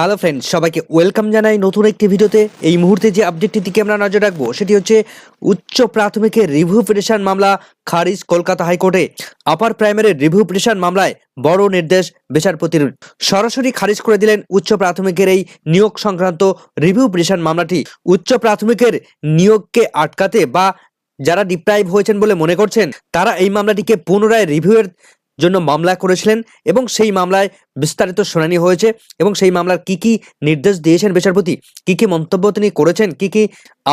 Hello friends সবাইকে welcome জানাই নতুন একটি ভিডিওতে। এই মুহূর্তে যে আপডেটটির দিকে আমরা নজর রাখব, সেটি হচ্ছে উচ্চ প্রাথমিকের রিভিউ পিটিশন মামলা খারিজ কলকাতা হাইকোর্টে। আপার প্রাইমারি রিভিউ পিটিশন মামলায় বড় নির্দেশ বিচারপতির। সরাসরি খারিজ করে দিলেন উচ্চ প্রাথমিকের এই নিয়োগ সংক্রান্ত রিভিউ পিটিশন মামলাটি। উচ্চ প্রাথমিকের নিয়োগকে আটকাতে বা যারা ডিপ্রাইভ হয়েছেন বলে মনে করছেন, তারা এই মামলাটিকে পুনরায় রিভিউয়ের জন্য মামলা করেছিলেন এবং সেই মামলায় বিস্তারিত শুনানি হয়েছে এবং সেই মামলার কি কি নির্দেশ দিয়েছেন বিচারপতি? কি কি মন্তব্য তিনি করেছেন? কি কি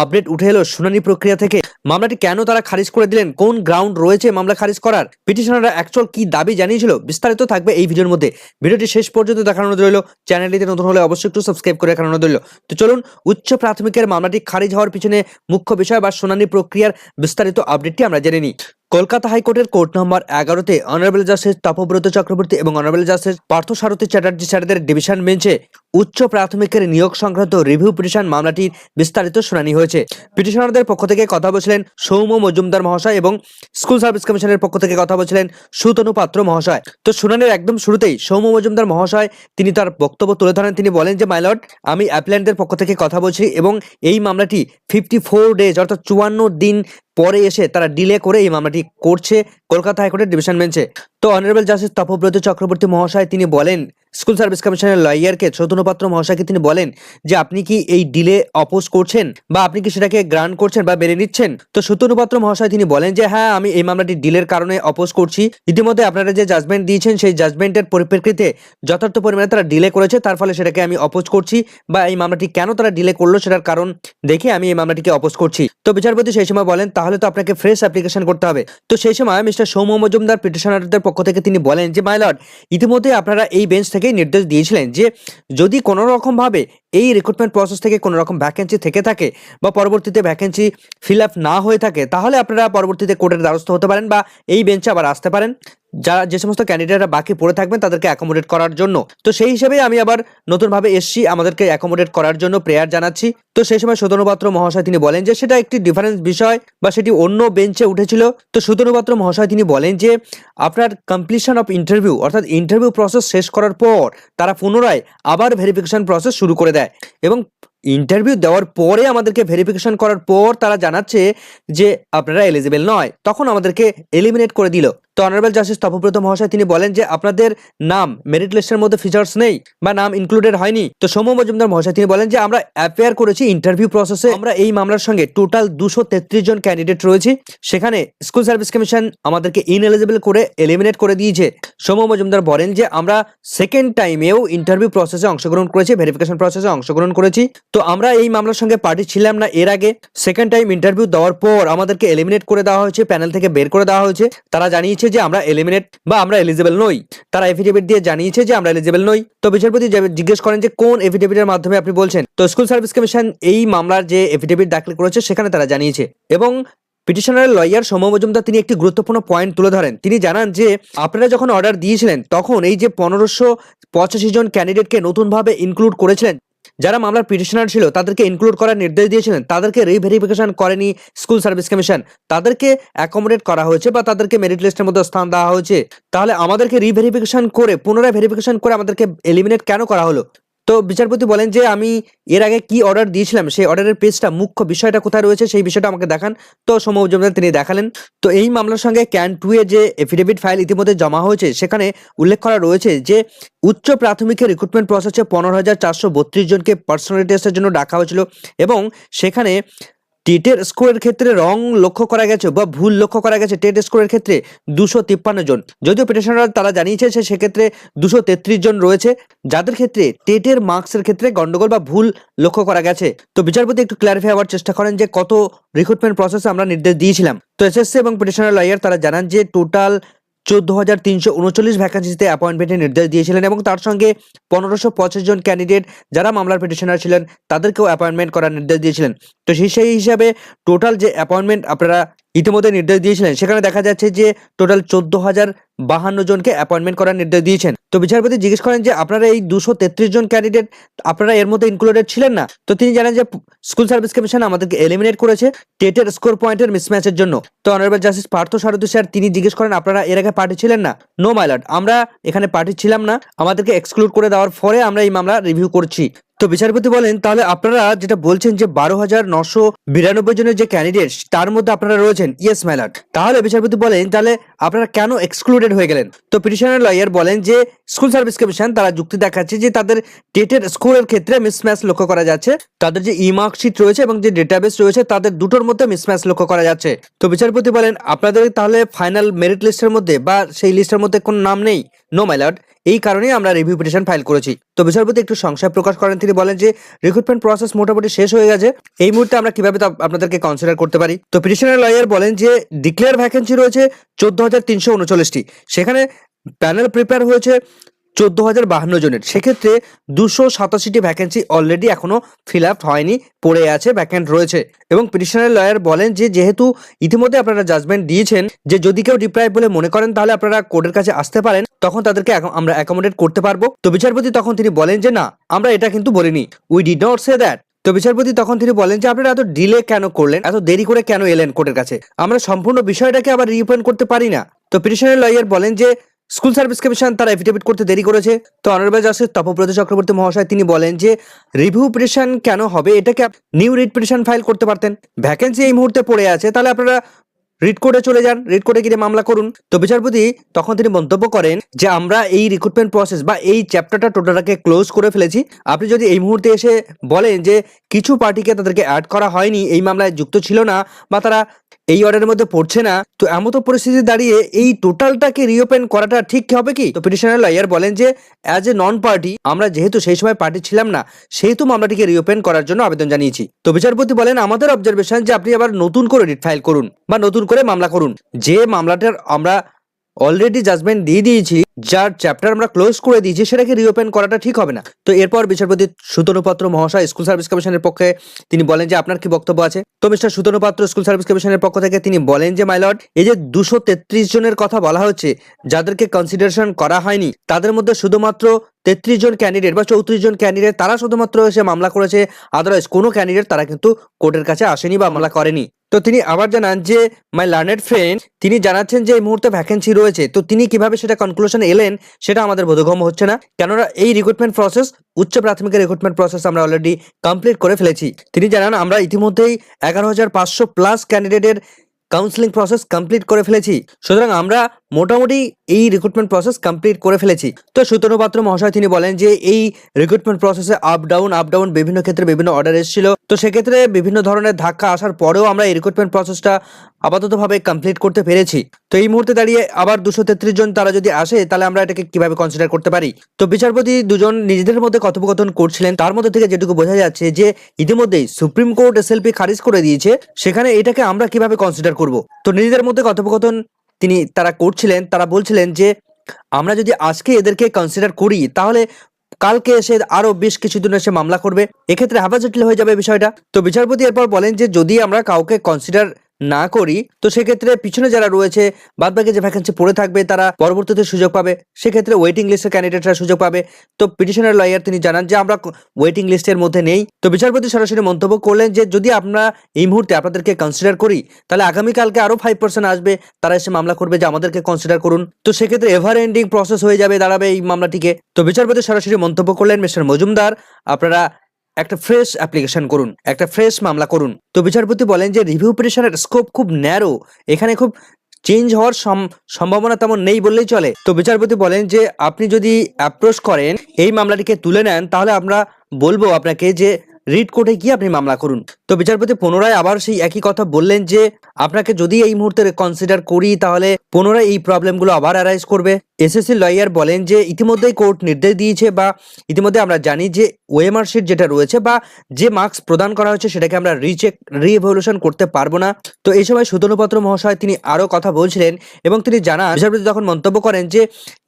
আপডেট উঠে এলো শুনানি প্রক্রিয়া থেকে? মামলাটি কেন তারা খারিজ করে দিলেন? কোন গ্রাউন্ড রয়েছে মামলা খারিজ করার? পিটিশনাররা অ্যাকচুয়াল কি দাবি জানিয়েছিল? বিস্তারিত থাকবে এই ভিডিওর মধ্যে। ভিডিওটি শেষ পর্যন্ত দেখানো রইল। চ্যানেলটিতে নতুন হলে অবশ্যই একটু সাবস্ক্রাইব করে রাখানো রইল। তো চলুন, উচ্চ প্রাথমিকের মামলাটি খারিজ হওয়ার পিছনে মুখ্য বিষয় বা শুনানি প্রক্রিয়ার বিস্তারিত আপডেটটি আমরা জেনে নিই। কলকাতা হাইকোর্টের কোর্ট নম্বর এগারোতে অনারেবল জাস্টিস তপব্রত চক্রবর্তী এবং অনারেবল জাস্টিস পার্থ সারথী চ্যাটার্জি স্যারদের ডিভিশন বেঞ্চে উচ্চ প্রাথমিকের নিয়োগ সংক্রান্ত রিভিউ পিটিশন মামলাটির বিস্তারিত শুনানি হয়েছে। পিটিশনারদের পক্ষ থেকে কথা বলছিলেন সৌম্য মজুমদার মহাশয় এবং স্কুল সার্ভিস কমিশনের পক্ষ থেকে কথা বলছিলেন সুতনু পাত্র মহাশয়। তো শুনানির একদম শুরুতেই সৌম্য মজুমদার মহাশয়, তিনি তার বক্তব্য তুলে ধরেন। তিনি বলেন যে মাইলট আমি অ্যাপ্ল্যান্টদের পক্ষ থেকে কথা বলছি এবং এই মামলাটি ফিফটি ফোর ডেজ অর্থাৎ চুয়ান্ন দিন পরে এসে তারা ডিলে করে এই মামলাটি করছে। কলকাতা হাইকোর্টের ডিভিশন বেঞ্চে তো অনারেবল জাস্টিস তপব্রত চক্রবর্তী মহাশয় তিনি বলেন স্কুল সার্ভিস কমিশনের লয়ারকে চৈতন্যপাত্র মহাশয়কে তিনি বলেন যে আপনি কি এই ডিলে অপোজ করছেন বা আপনি কি সেটাকে গ্রান্ট করছেন বা মেনে নিচ্ছেন? তো সত্যনুপাত্র মহাশয় তিনি বলেন যে হ্যাঁ আমি এই মামলাটি ডিলের কারণে অপোজ করছি। ইতিমধ্যে আপনারা যে জাজমেন্ট দিয়েছেন, সেই জাজমেন্টের পরিপ্রেক্ষিতে যথার্থ পরিমাণে তারা ডিলে করেছে। তার ফলে সেটাকে আমি অপোজ করছি বা এই মামলাটি কেন তারা ডিলে করল সেটার কারণ দেখে আমি এই মামলাটিকে অপোজ করছি। তো বিচারপতি সেই সময় বলেন, তাহলে তো আপনাকে ফ্রেশ অ্যাপ্লিকেশন করতে হবে। তো সেই সময় মিস্টার সৌম্য মজুমদার পিটিশনারদের পক্ষ থেকে তিনি বলেন যে মাইলর্ড ইতিমধ্যে আপনারা এই বেঞ্চ থেকে নির্দেশ দিয়েছিলেন যে, যদি কোনো রকমভাবে এই রিক্রুটমেন্ট প্রসেস থেকে কোনো রকম ভ্যাকেন্সি থেকে থাকে বা পরবর্তীতে ভ্যাকেন্সি ফিল আপ না হয়ে থাকে, তাহলে আপনারা পরবর্তীতে কোর্টের দ্বারস্থ হতে পারেন বা এই বেঞ্চে আবার আসতে পারেন। যারা যে সমস্ত ক্যান্ডিডেটরা বাকি পড়ে থাকবেন তাদেরকে অ্যাকোমোডেট করার জন্য। তো সেই হিসেবে আমি আবার নতুনভাবে এসছি আমাদেরকে অ্যাকোমোডেট করার জন্য প্রেয়ার জানাচ্ছি। তো সেই সময় সুতনুপাত্র মহাশয় তিনি বলেন যে, সেটা একটি ডিফারেন্স বিষয় বা সেটি অন্য বেঞ্চে উঠেছিল। তো সুতনুপাত্র মহাশয় তিনি বলেন যে, আপনার কমপ্লিশন অফ ইন্টারভিউ অর্থাৎ ইন্টারভিউ প্রসেস শেষ করার পর তারা পুনরায় আবার ভেরিফিকেশন প্রসেস শুরু করে দেয়। এবং ইন্টারভিউ দেওয়ার পরে আমাদেরকে ভেরিফিকেশন করার পর তারা জানাচ্ছে যে আপনারা এলিজিবেল নয়। তখন আমাদেরকে এলিমিনেট করে দিল। তো অনারেবল জাস্টিস তপব্রত মহাশয় তিনি বলেন যে আপনাদের নাম মেরিট লিস্টের মধ্যে ফিচার্স নেই বা নাম ইনক্লুডেড হয়নি। তো সৌম্য মজুমদার মহাশয় তিনি বলেন যে আমরা অ্যাপেয়ার করেছি ইন্টারভিউ প্রসেসে আমরা এই মামলার সঙ্গে টোটাল দুশো তেত্রিশ জন ক্যান্ডিডেট রয়েছে। সেখানে স্কুল সার্ভিস কমিশন আমাদেরকে ইনএলিজিবল করে এলিমিনেট করে দিয়েছে। সৌম্য মজুমদার বলেন যে আমরা সেকেন্ড টাইমেও ইন্টারভিউ প্রসেসে অংশগ্রহণ করেছি ভেরিফিকেশন প্রসেসে অংশগ্রহণ করেছি। তো আমরা এই মামলার সঙ্গে পার্টি ছিলাম না এর আগে। সেকেন্ড টাইম ইন্টারভিউ দেওয়ার পর আমাদেরকে এলিমিনেট করে দেওয়া হয়েছে প্যানেল থেকে বের করে দেওয়া হয়েছে। তারা জানিয়েছে যে আমরা এলিমিনেট বা আমরা এলিজিবল নই। তারা এফিডেভিট দিয়ে জানিয়েছে যে আমরা এলিজিবল নই। তো বিচারপতি জিজ্ঞেস করেন যে কোন এফিডেভিটের মাধ্যমে আপনি বলছেন? তো স্কুল সার্ভিস কমিশন এই মামলার যে এফিডেভিট দাখিল করেছে সেখানে তারা জানিয়েছে। এবং পিটিশনারের লয়ার সৌম্য মজুমদার তিনি একটি গুরুত্বপূর্ণ পয়েন্ট তুলে ধরেন। তিনি জানান যে আপনারা যখন অর্ডার দিয়েছিলেন, তখন এই যে পনেরোশো পঁচাশি জন ক্যান্ডিডেটকে নতুনভাবে ইনক্লুড করেছিলেন যারা মামলার পিটিশনার ছিল, তাদেরকে ইনক্লুড করার নির্দেশ দিয়েছিলেন। তাদেরকে রিভেরিফিকেশন করেনি স্কুল সার্ভিস কমিশন তাদেরকে অ্যাকোমোডেট করা হয়েছে বা তাদেরকে মেরিট লিস্টের মধ্যে স্থান দেওয়া হয়েছে। তাহলে আমাদেরকে রিভেরিফিকেশন করে, পুনরায় ভেরিফিকেশন করে আমাদেরকে এলিমিনেট কেন করা হলো? তো বিচারপতি বলেন যে আমি এর আগে কি অর্ডার দিয়েছিলাম? সেই অর্ডারের পেজটা মুখ্য বিষয়টা কোথায় রয়েছে সেই বিষয়টা আমাকে দেখান। তো সৌম্য তিনি দেখালেন। তো এই মামলার সঙ্গে ক্যান টু এ যে এফিডেভিট ফাইল ইতিমধ্যে জমা হয়েছে, সেখানে উল্লেখ করা রয়েছে যে উচ্চ প্রাথমিকের রিক্রুটমেন্ট প্রসেসে পনেরো হাজার চারশো বত্রিশ জনকে পার্সোনালিটি টেস্টের জন্য ডাকা হয়েছিল এবং সেখানে টেটের স্কোরের ক্ষেত্রে রং লক্ষ্য করা গেছে বা ভুল লক্ষ্য করা গেছে। টেট স্কোরের ক্ষেত্রে দুশো তিপ্পান্ন জন। যদিও পিটিশনার তারা জানিয়েছে যে সেক্ষেত্রে দুশো তেত্রিশ জন রয়েছে। যাদের ক্ষেত্রে টেটের মার্কসের ক্ষেত্রে গন্ডগোল বা ভুল লক্ষ্য করা গেছে। তো বিচারপতি একটু ক্ল্যারিফাই হওয়ার চেষ্টা করেন যে কত রিক্রুটমেন্ট প্রসেসে আমরা নির্দেশ দিয়েছিলাম। তো এসএসসি এবং পিটিশনার লয়ার তারা জানান যে টোটাল চোদ্দ হাজার তিনশো উনচল্লিশ ভ্যাকান্সিতে অ্যাপয়েন্টমেন্টের নির্দেশ দিয়েছিলেন এবং তার সঙ্গে পনেরোশো পঁচিশ জন ক্যান্ডিডেট যারা মামলার পিটিশনার ছিলেন, তাদেরকেও অ্যাপয়েন্টমেন্ট করার নির্দেশ দিয়েছিলেন। তো সেই সেই হিসাবে টোটাল যে অ্যাপয়েন্টমেন্ট আপনারা ইতিমধ্যে নির্দেশ দিয়েছিলেন। সেখানে দেখা যাচ্ছে যে টোটাল চোদ্দ হাজার বাহান্ন জনকে অ্যাপয়েন্টমেন্ট করার নির্দেশ দিয়েছেন। তো বিচারপতি জিজ্ঞেস করেন যে, আপনারা এই দুশো তেত্রিশ জন ক্যান্ডিডেট আপনারা এর মধ্যে ইনক্লুডেড ছিলেন না? তো তিনি জানেন যে স্কুল সার্ভিস কমিশন আমাদেরকে এলিমিনেট করেছে টেটের স্কোর পয়েন্টের মিসম্যাচের জন্য। তো honourable justice Partha Sarathi sir, তিনি জিজ্ঞেস করেন, আপনারা এর আগে পার্টি ছিলেন না? নো মাইলট আমরা এখানে পার্টি ছিলাম না। আমাদেরকে এক্সক্লুড করে দেওয়ার পরে আমরা এই মামলা রিভিউ করছি। তো বিচারপতি বলেন, তাহলে আপনারা যেটা বলছেন যে বারো হাজার নশো বিরানব্বই জনের যে ক্যান্ডিডেট তার মধ্যে আপনারা রয়েছেন ইয়েস মাইলট তাহলে বিচারপতি বলেন, তাহলে আপনারা কেন এক্সক্লুডেড হয়ে গেলেন? তো পিটিশনার লয়ার বলেন যে স্কুল সার্ভিস কমিশন তারা যুক্তি দেখাচ্ছে যে, তাদের টেটের স্কোরের ক্ষেত্রে মিসম্যাচ লক্ষ্য করা যাচ্ছে। তাদের যে ই মার্কশিট রয়েছে এবং যে ডেটাবেস রয়েছে, তাদের দুটোর মধ্যে মিসম্যাচ লক্ষ্য করা যাচ্ছে। তো বিচারপতি বলেন, আপনাদের তাহলে ফাইনাল মেরিট লিস্টের মধ্যে বা সেই লিস্টের মধ্যে কোনো নাম নেই? নো ম্যালার্ট এই কারণেই আমরা রিভিউ পিটিশন ফাইল করেছি। তো বিচারপতি একটু সংশয় প্রকাশ করেন। তিনি বলেন যে রিক্রুটমেন্ট প্রসেস মোটামুটি শেষ হয়ে গেছে। এই মুহূর্তে আমরা কীভাবে তা আপনাদেরকে কনসিডার করতে পারি? তো পিটিশনের লয়ার বলেন যে ডিক্লেয়ার ভ্যাকেন্সি রয়েছে চোদ্দ হাজার তিনশো উনচল্লিশটি। সেখানে প্যানেল প্রিপেয়ার হয়েছে চোদ্দ হাজার বাহান্ন জনের। সেক্ষেত্রে দুশো সাতাশিটি ভ্যাকেন্সি অলরেডি এখনও ফিল আপ হয়নি, পড়ে আছে ভ্যাকেন্ট রয়েছে। এবং পিটিশনার লয়ার বলেন যে, যেহেতু ইতিমধ্যে আপনারা জাজমেন্ট দিয়েছেন, যে যদি কেউ ডিপ্রাইভ বলে মনে করেন, তাহলে আপনারা কোর্টের কাছে আসতে পারেন, তখন তাদেরকে আমরা অ্যাকোমোডেট করতে পারব। তো বিচারপতি তখন তিনি বলেন যে, না, আমরা এটা কিন্তু বলিনি। We did not say that তো বিচারপতি তখন তিনি বলেন যে, আপনারা এত ডিলে কেন করলেন? এত দেরি করে কেন এলেন কোর্টের কাছে? আমরা সম্পূর্ণ বিষয়টাকে আবার রিওপেন করতে পারি না। তো পিটিশনের লয়ার বলেন যে স্কুল সার্ভিস কমিশন তারা এফিডেভিট করতে দেরি করেছে। তো অনারেবল জাস্টিস তপব্রত চক্রবর্তী মহাশয় তিনি বলেন যে রিভিউ পিটিশন কেন হবে? এটাকে নিউ রিট পিটিশন ফাইল করতে পারতেন? ভ্যাকেন্সি এই মুহূর্তে পড়ে আছে, তাহলে আপনারা রিট কোর্টে চলে যান। রিট কোর্টে গিয়ে মামলা করুন। তো বিচারপতি তখন তিনি মন্তব্য করেন যে, আমরা এই রিক্রুটমেন্ট প্রসেস বা এই চ্যাপ্টারটা টোটালটাকে ক্লোজ করে ফেলেছি। আপনি যদি এই মুহূর্তে এসে বলেন যে, কিছু পার্টিকে তাদেরকে অ্যাড করা হয়নি, এই মামলায় যুক্ত ছিল না বা তারা এই অর্ডারের মধ্যে পড়ছে না। তো এমন তো পরিস্থিতি দাঁড়িয়ে এই টোটালটাকে রিওপেন করাটা ঠিক হবে কি? তো পিটিশনার লয়ার বলেন যে অ্যাজ এ নন পার্টি আমরা যেহেতু সেই সময় পার্টি ছিলাম না, সেহেতু মামলাটিকে রিওপেন করার জন্য আবেদন জানিয়েছি। তো বিচারপতি বলেন, আমাদের অবজারভেশন যে আপনি আবার নতুন করে রিট ফাইল করুন বা নতুন করে মামলা করুন। যে মামলাটার আমরা অলরেডি জাজমেন্ট দিয়ে দিয়েছি, যার চ্যাপ্টার আমরা ক্লোজ করে দিয়েছি, সেটাকে রিওপেন করাটা ঠিক হবে না। তো এরপর বিচারপতি সুতনুপাত্র মহাশয় স্কুল সার্ভিস কমিশনের পক্ষে তিনি বলেন যে, আপনার কি বক্তব্য আছে? তো মিস্টার সুতনুপাত্র স্কুল সার্ভিস কমিশনের পক্ষ থেকে তিনি বলেন যে মাইলর্ড এই যে দুশো তেত্রিশ জনের কথা বলা হচ্ছে, যাদেরকে কনসিডারেশন করা হয়নি, তাদের মধ্যে শুধুমাত্র তেত্রিশ জন ক্যান্ডিডেট বা চৌত্রিশ জন ক্যান্ডিডেট তারা শুধুমাত্র এসে মামলা করেছে। আদারওয়াইজ কোনো ক্যান্ডিডেট তারা কিন্তু কোর্টের কাছে আসেনি বা মামলা করেনি। তো তিনি আবার জানান যে মাই লার্নেড ফ্রেন্ড তিনি জানাচ্ছেন যে, এই মুহূর্তে ভ্যাকেন্সি রয়েছে। তো তিনি কীভাবে সেটা কনক্লুশন এলেন, সেটা আমাদের বোধগম্য হচ্ছে না। কেননা এই রিক্রুটমেন্ট প্রসেস উচ্চ প্রাথমিকের রিক্রুটমেন্ট প্রসেস আমরা অলরেডি কমপ্লিট করে ফেলেছি। তিনি জানান, আমরা ইতিমধ্যেই এগারো হাজার পাঁচশো প্লাস ক্যান্ডিডেটের কাউন্সেলিং প্রসেস কমপ্লিট করে ফেলেছি। সুতরাং আমরা মোটামুটি এই রিক্রুটমেন্ট প্রসেস কমপ্লিট করে ফেলেছি। তো সুতনু পাত্র মহাশয় তিনি বলেন যে এই রিক্রুটমেন্ট প্রসেসে আপ ডাউন আপ ডাউন বিভিন্ন ক্ষেত্রে বিভিন্ন অর্ডার এসেছিল। তো সেক্ষেত্রে বিভিন্ন ধরনের ধাক্কা আসার পরেও আমরা এই রিক্রুটমেন্ট প্রসেসটা আপাততভাবে কমপ্লিট করতে পেরেছি। তো এই মুহূর্তে দাঁড়িয়ে আবার দুশো তেত্রিশ জন তারা যদি আসে, তাহলে আমরা এটাকে কীভাবে কনসিডার করতে পারি? তো বিচারপতি দুজন নিজেদের মধ্যে কথোপকথন করছিলেন। তার মধ্যে থেকে যেটুকু বোঝা যাচ্ছে যে ইতিমধ্যেই সুপ্রিম কোর্ট এসএলপি খারিজ করে দিয়েছে। সেখানে এটাকে আমরা কীভাবে কনসিডার করব? তো নিজেদের মধ্যে কথোপকথন তিনি তারা করছিলেন, তারা বলছিলেন যে, আমরা যদি আজকে এদেরকে কনসিডার করি, তাহলে কালকে এসে আরও বেশ কিছুদিন এসে মামলা করবে। এক্ষেত্রে হাফাজটিল হয়ে যাবে বিষয়টা। তো বিচারপতি এরপর বলেন যে, যদি আমরা কাউকে কনসিডার না করি, তো সেক্ষেত্রে পিছনে যারা রয়েছে, বাদবাকি যে ভ্যাকেন্সি পড়ে থাকবে, তারা পরবর্তীতে সুযোগ পাবে। সেক্ষেত্রে ওয়েটিং লিস্টের ক্যান্ডিডেটরা সুযোগ পাবে। তো পিটিশনের লয়ার তিনি জানান যে, আমরা ওয়েটিং লিস্টের মধ্যে নেই। তো বিচারপতি সরাসরি মন্তব্য করলেন যে, যদি আমরা এই মুহূর্তে আপনাদেরকে কনসিডার করি, তাহলে আগামীকালকে আরও ফাইভ পার্সেন্ট আসবে। তারা এসে মামলা করবে যে, আমাদেরকে কনসিডার করুন। তো সেক্ষেত্রে এভার এন্ডিং প্রসেস হয়ে যাবে, দাঁড়াবে এই মামলাটিকে। তো বিচারপতি সরাসরি মন্তব্য করলেন, মিস্টার মজুমদার, আপনারা একটা ফ্রেশ অ্যাপ্লিকেশন করুন, একটা ফ্রেশ মামলা করুন। তো বিচারপতি বলেন যে রিভিউ পিটিশনের স্কোপ খুব ন্যারো এখানে খুব চেঞ্জ হওয়ার সম- সম্ভাবনা তেমন নেই বললেই চলে। তো বিচারপতি বলেন যে আপনি যদি অ্যাপ্রোচ করেন, এই মামলাটিকে তুলে নেন, তাহলে আমরা বলব আপনাকে যে রিট কোর্টে গিয়ে আপনি মামলা করুন। তো বিচারপতি পুনরায় আবার সেই একই কথা বললেন যে, আপনাকে যদি এই মুহূর্তে কনসিডার করি, তাহলে পুনরায় এই প্রবলেমগুলো আবার অ্যারাইজ করবে। এসএসসি লয়ার বলেন যে, ইতিমধ্যেই কোর্ট নির্দেশ দিয়েছে বা ইতিমধ্যে আমরা জানি যে ওএমআর শিট যেটা রয়েছে বা যে মার্কস প্রদান করা হয়েছে, সেটাকে আমরা রিচেক রিএভলিউশন করতে পারব না। তো এই সময় সুতনুপত্র মহাশয় তিনি আরও কথা বলছিলেন এবং তিনি জানান, বিচারপতি তখন মন্তব্য করেন যে,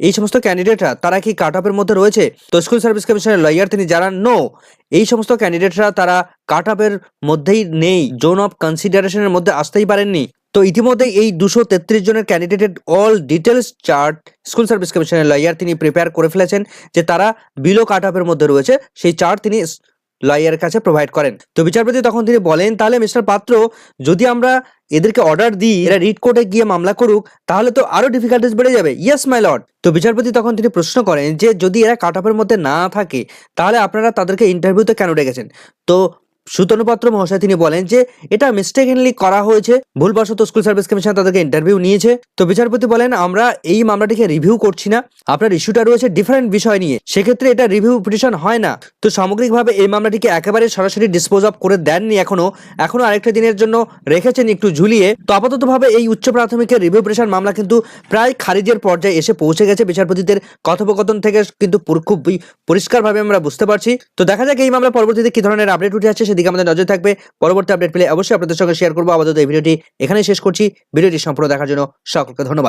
এই সমস্ত ক্যান্ডিডেটরা তারা কি কাট অফের মধ্যে রয়েছে? তো স্কুল সার্ভিস কমিশনের লয়ার তিনি জানান নো এই সমস্ত ক্যান্ডিডেটরা তারা কাট আপের মধ্যেই নেই জোন অফ কনসিডারেশনের মধ্যে আসতেই পারেননি। তো ইতিমধ্যে এই দুশো তেত্রিশ জনের ক্যান্ডিডেটের all details chart school service কমিশনের লয়ার তিনি প্রিপেয়ার করে ফেলেছেন যে তারা বিলো কাট আপের মধ্যে রয়েছে। সেই চার্ট তিনি লয়ারের কাছে প্রোভাইড করেন। তো বিচারপতি তখন তিনি বলেন, তাহলে মিস্টার পাত্র, যদি আমরা এদেরকে অর্ডার দিই, এরা রিট কোর্টে গিয়ে মামলা করুক, তাহলে তো আরও ডিফিকাল্টিস বেড়ে যাবে। ইয়েস মাই লর্ড তো বিচারপতি তখন তিনি প্রশ্ন করেন যে, যদি এরা কাট আপের মধ্যে না থাকে, তাহলে আপনারা তাদেরকে ইন্টারভিউতে কেন ডেকেছেন? তো সুতনুপাত্র মহাশয় তিনি বলেন যে, এটা মিস্টেকেনলি করা হয়েছে, ভুলবশত স্কুল সার্ভিস কমিশন তাদেরকে ইন্টারভিউ নিয়েছে। তো বিচারপতি বলেন, আমরা এই মামলাটিকে রিভিউ করছি না, আপনার ইস্যুটা রয়েছে ডিফারেন্ট বিষয় নিয়ে, সেক্ষেত্রে এটা রিভিউ পিটিশন হয় না। তো সামগ্রিকভাবে এই মামলাটিকে একেবারে সরাসরি ডিসপোজ অফ করে দেননি এখনও এখনও আরেকটা দিনের জন্য রেখেছেন একটু ঝুলিয়ে। তো আপাতত ভাবে এই উচ্চ প্রাথমিকের রিভিউ পিটিশন মামলা কিন্তু প্রায় খারিজের পর্যায়ে এসে পৌঁছে গেছে, বিচারপতিদের কথোপকথন থেকে কিন্তু খুব পরিষ্কারভাবে আমরা বুঝতে পারছি। তো দেখা যাক এই মামলা পরবর্তীতে কি ধরনের আপডেট উঠে আসছে সেদিকে আমাদের নজর থাকবে। পরবর্তী আপডেট পেলে অবশ্যই আপনাদের সঙ্গে শেয়ার করব। আপাতত এই ভিডিওটি এখানে শেষ করছি। ভিডিওটি সম্পূর্ণ দেখার জন্য সকলকে ধন্যবাদ।